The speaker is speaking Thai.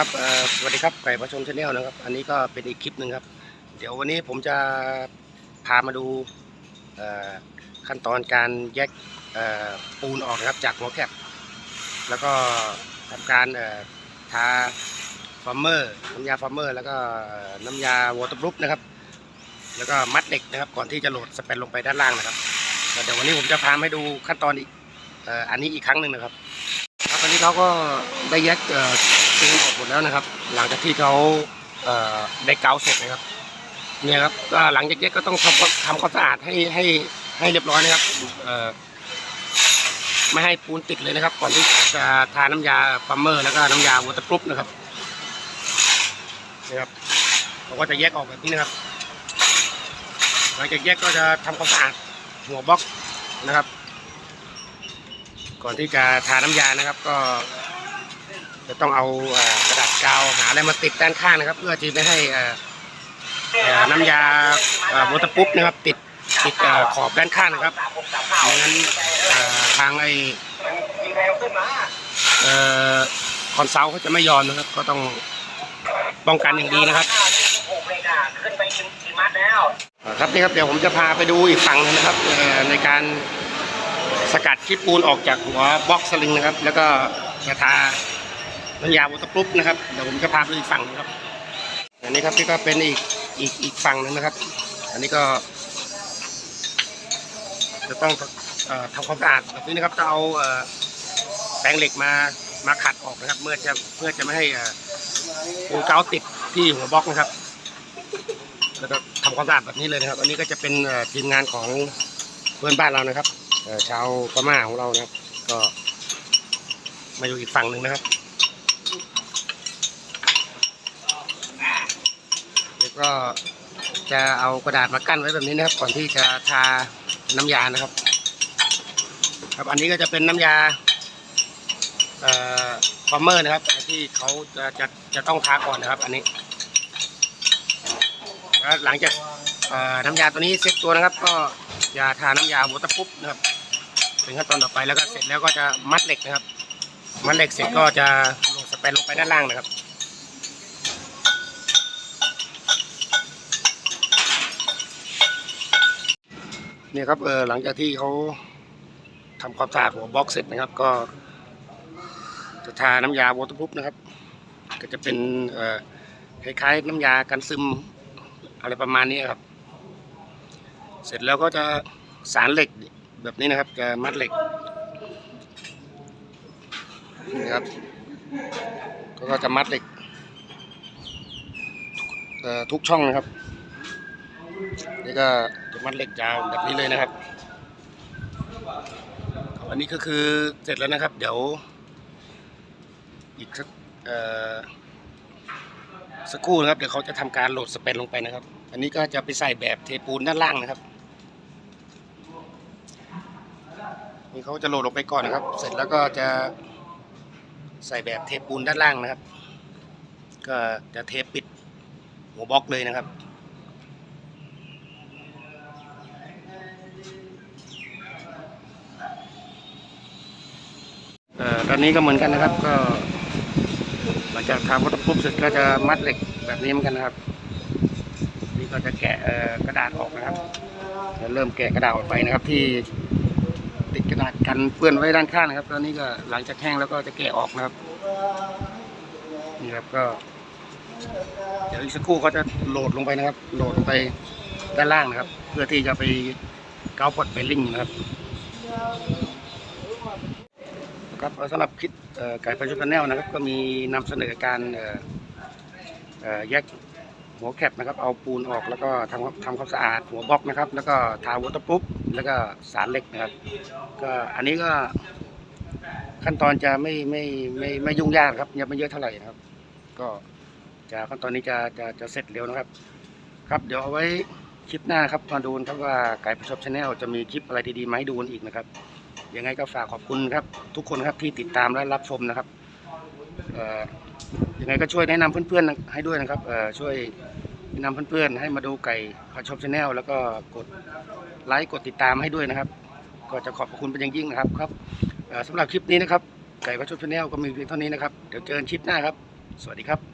ครับสวัสดีครับไก่ประชมชาแนลนะครับ อันนี้ก็เป็นอีกคลิปหนึ่งครับ เดี๋ยววันนี้ผมจะพามาดูขั้นตอนการแยกปูนออกนะครับจากหัวแคบแล้วก็ทำการทาฟอร์เมอร์น้ำยาฟอร์เมอร์ แล้วก็น้ำยาวอเตอร์บรูฟนะครับ แล้วก็มัดเหล็กนะครับ ก่อนที่จะโหลดสเปนลงไปด้านล่างนะครับเดี๋ยววันนี้ผมจะพามาให้ดูขั้นตอนอีกอันนี้อีกครั้งหนึ่งนะครับ เขาก็ได้แยกเอ่อปูนออกหมดแล้วนะครับ หลังจากที่เขาได้เกาเสร็จนะครับเนี่ยครับหลังจากแยกก็ต้องทำทำความสะอาดให้ให้ให้เรียบร้อยนะครับไม่ให้ปูนติดเลยนะครับ ก่อนที่จะทาน้ำยาฟัมเมอร์ แล้วก็น้ำยาวอเตอร์กรุ๊ปนะครับนี่ครับเราก็จะแยกออกแบบนี้นะครับหลังจากแยกก็จะทำความสะอาดหัวบล็อกนะครับ ก่อนที่จะทาน้ำยานะครับ ก็ จะต้องเอากระดาษกาวหาอะไรมาติดด้านข้างนะครับ เพื่อที่ไม่ให้น้ำยาวอเตอร์ปุ๊บนะครับ ติดติดขอบด้านข้างนะครับไม่งั้นทางไอคอนเซัลท์เขาจะไม่ยอมนะครับ ก็ต้องป้องกันอย่างดีนะครับครับนี่ครับเดี๋ยวผมจะพาไปดูอีกฝั่งนะครับในการ สกัดขี้ปูนออกจากหัวบล็อกสลิงนะครับ แล้วก็จะทาน้ำยาวอเตอร์ปรุ๊ปนะครับเดี๋ยวผมจะพาไปอีกฝั่งนึงครับ อันนี้ครับนี่ก็เป็นอีกอีกอีกฝั่งหนึงนะครับ อันนี้ก็ จะต้องอทำความสะอาดแบบนี้นะครับจะเอาแปรงเหล็กมามาขัดออกนะครับ เมื่อจะเพื่อจะไม่ให้ปูนเกาติดที่หัวบล็อกนะครับแล้วก็ทำความสะอาดแบบนี้เลยนะครับ อันนี้ก็จะเป็นทีมงานของเพื่อนบ้านเรานะครับ ชาวพม่าของเรานะครับ ก็มาอยู่อีกฝั่งหนึ่งนะครับแล้วก็จะเอากระดาษมากั้นไว้แบบนี้นะครับ ก่อนที่จะทาน้ำยานะครับ ครับอันนี้ก็จะเป็นน้ำยาเอ่อฟอร์เมอร์นะครับที่เขาจะจะจะต้องทาก่อนนะครับ อันนี้แล้วหลังจากน้ำยาตัวนี้เซ็ตตัวนะครับ ก็จะทาน้ำยาวอเตอร์ปุ๊บนะครับ เป็นขั้นตอนต่อไปแล้วก็เสร็จแล้วก็จะมัดเหล็กนะครับ มัดเหล็กเสร็จก็จะลงสเปนลงไปด้านล่างนะครับเนี่ยครับเออหลังจากที่เขาทำความสะอาดหัวบล็อกเสร็จนะครับ ก็จะทาน้ำยาวอเตอร์ปุ๊บนะครับ ก็จะเป็นเอ่อคล้ายๆน้ำยากันซึมอะไรประมาณนี้ครับ เสร็จแล้วก็จะสารเหล็ก แบบนี้นะครับจะมัดเหล็กนี่ครับก็จะมัดเหล็กทุกช่องนะครับนี่ก็จะมัดเหล็กยาวแบบนี้เลยนะครับอันนี้ก็คือเสร็จแล้วนะครับ เดี๋ยว อีกสักสักครู่นะครับเดี๋ยวเขาจะทำการโหลดสเปนลงไปนะครับ อันนี้ก็จะไปใส่แบบเทปูนด้านล่างนะครับ นี่เขาจะโหลดลงไปก่อนนะครับ เสร็จแล้วก็จะใส่แบบเทปปูนด้านล่างนะครับ ก็จะเทปปิดหัวบล็อกเลยนะครับเอ่อตอนนี้ก็เหมือนกันนะครับ ก็ หลังจากทำวัตถุปุ๊บเสร็จก็จะมัดเหล็กแบบนี้เหมือนกันนะครับ นี่ก็จะแกะกระดาษออกนะครับจะเริ่มแกะกระดาษออกไปนะครับที่ ติดกระดาษกันเปื้อนไว้ด้านข้างนะครับ ตอนนี้ก็หลังจากแห้งแล้วก็จะแกะออกนะครับ นี่ครับก็ เดี๋ยวอีกสักครู่เขาจะโหลดลงไปนะครับ โหลดลงไปด้านล่างนะครับ เพื่อที่จะไปเกาพอดเบลลิงนะครับครับสำหรับคลิปไก่พันชุชแนลนะครับ ก็มีนำเสนอการแยก หัวแคปนะครับ เอาปูนออกแล้วก็ทำทำความสะอาดหัวบล็อกนะครับ แล้วก็ทาวอเตอร์ปุ๊บแล้วก็สารเหล็กนะครับ ก็อันนี้ก็ขั้นตอนจะไม่ไม่ไม่ไม่ยุ่งยากครับยังไม่เยอะเท่าไหร่นะครับ ก็จะขั้นตอนนี้จะจะจะเสร็จเร็วนะครับ ครับเดี๋ยวเอาไว้คลิปหน้าครับมาดูนะครับว่าไก่ประชบชาแนลจะมีคลิปอะไรดีๆมาให้ดูอีกนะครับยังไงก็ฝากขอบคุณครับ ทุกคนครับที่ติดตามและรับชมนะครับ ยังไงก็ช่วยแนะนำเพื่อนๆให้ด้วยนะครับช่วยแนะนำเพื่อนๆให้มาดูไก่พาชมชาแนลแล้วก็กดไลค์กดติดตามให้ด้วยนะครับ ก็จะขอบคุณเป็นอย่างยิ่งนะครับครับสำหรับคลิปนี้นะครับไก่พาชมชาแนลก็มีเพียงเท่านี้นะครับเดี๋ยวเจอกันคลิปหน้าครับ สวัสดีครับ